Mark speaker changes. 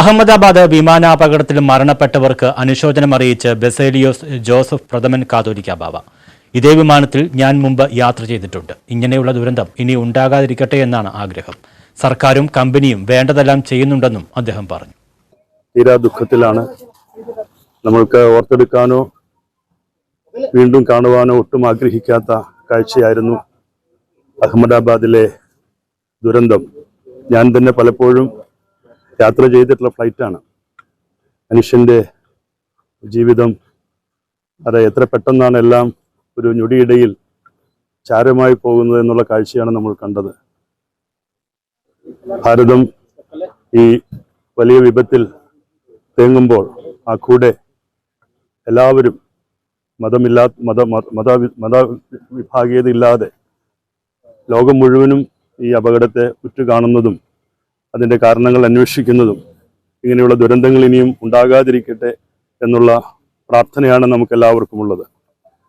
Speaker 1: അഹമ്മദാബാദ് വിമാനാപകടത്തിൽ മരണപ്പെട്ടവർക്ക് അനുശോചനം അറിയിച്ച് ബെസേലിയോസ് ജോസഫ് പ്രഥമൻ കാതോലിക്ക ബാബ. ഇതേ വിമാനത്തിൽ ഞാൻ മുമ്പ് യാത്ര ചെയ്തിട്ടുണ്ട്. ഇങ്ങനെയുള്ള ദുരന്തം ഇനി ഉണ്ടാകാതിരിക്കട്ടെ എന്നാണ് ആഗ്രഹം. സർക്കാരും കമ്പനിയും വേണ്ടതെല്ലാം ചെയ്യുന്നുണ്ടെന്നും അദ്ദേഹം പറഞ്ഞു.
Speaker 2: തീരാ ദുഃഖത്തിലാണ്. നമ്മൾക്ക് ഓർത്തെടുക്കാനോ വീണ്ടും കാണുവാനോ ഒട്ടും ആഗ്രഹിക്കാത്ത കാഴ്ചയായിരുന്നു അഹമ്മദാബാദിലെ ദുരന്തം. ഞാൻ തന്നെ പലപ്പോഴും യാത്ര ചെയ്തിട്ടുള്ള ഫ്ലൈറ്റാണ് മനുഷ്യന്റെ ജീവിതം അത് എത്ര പെട്ടെന്നാണ് എല്ലാം ഒരു ഞൊടിയിടയിൽ ചാരമായി പോകുന്നത് എന്നുള്ള കാഴ്ചയാണ് നമ്മൾ കണ്ടത്. ഭാരതം ഈ വലിയ വിപത്തിൽ തേങ്ങുമ്പോൾ ആ കൂടെ എല്ലാവരും മതമില്ലാ മത മത മത- വിഭാഗീയത ഇല്ലാതെ ലോകം മുഴുവനും ഈ അപകടത്തെ ഉറ്റുകാണുന്നതും അതിന്റെ കാരണങ്ങൾ അന്വേഷിക്കുന്നതും ഇങ്ങനെയുള്ള ദുരന്തങ്ങൾ ഇനിയും ഉണ്ടാകാതിരിക്കട്ടെ എന്നുള്ള പ്രാർത്ഥനയാണ് നമുക്ക് എല്ലാവർക്കും ഉള്ളത്